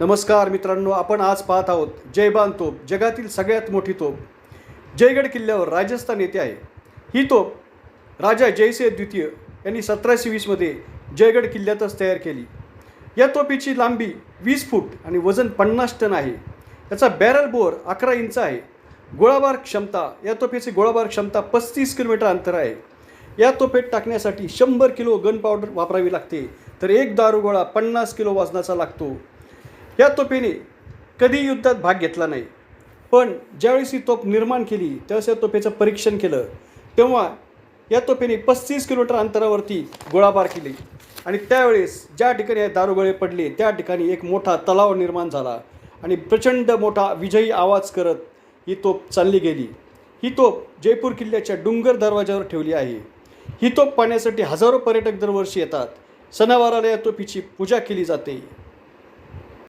नमस्कार मित्रांनो आपण आज पाहत आहोत जयबान तोप जगातील सगळ्यात मोठी तोप. जयगड किल्ल्यावर राजस्थान येथे आहे. ही तोप राजा जयसिंह द्वितीय यांनी सतराशे वीसमध्ये जयगड किल्ल्यातच तयार केली. या तोपीची लांबी वीस फूट आणि वजन पन्नास टन आहे. याचा बॅरल बोअर अकरा इंच आहे. गोळाबार क्षमता या तोफेची गोळाबार क्षमता पस्तीस किलोमीटर अंतर आहे. या तोफेत टाकण्यासाठी शंभर किलो गन पावडर वापरावी लागते. तर एक दारुगोळा पन्नास किलो वजनाचा लागतो. या तोफेने कधी युद्धात भाग घेतला नाही. पण ज्यावेळेस ही तोफ निर्माण केली त्यावेळेस या तोफेचं परीक्षण केलं तेव्हा या तोफेने पस्तीस किलोमीटर अंतरावरती गोळाबार केली. आणि त्यावेळेस ज्या ठिकाणी हे दारुगोळे पडले त्या ठिकाणी एक मोठा तलाव निर्माण झाला आणि प्रचंड मोठा विजयी आवाज करत ही तोफ चालली गेली. ही तोफ जयपूर किल्ल्याच्या डुंगर दरवाजावर ठेवली आहे. ही तोफ पाहण्यासाठी हजारो पर्यटक दरवर्षी येतात. सणावाराला या तोफीची पूजा केली जाते.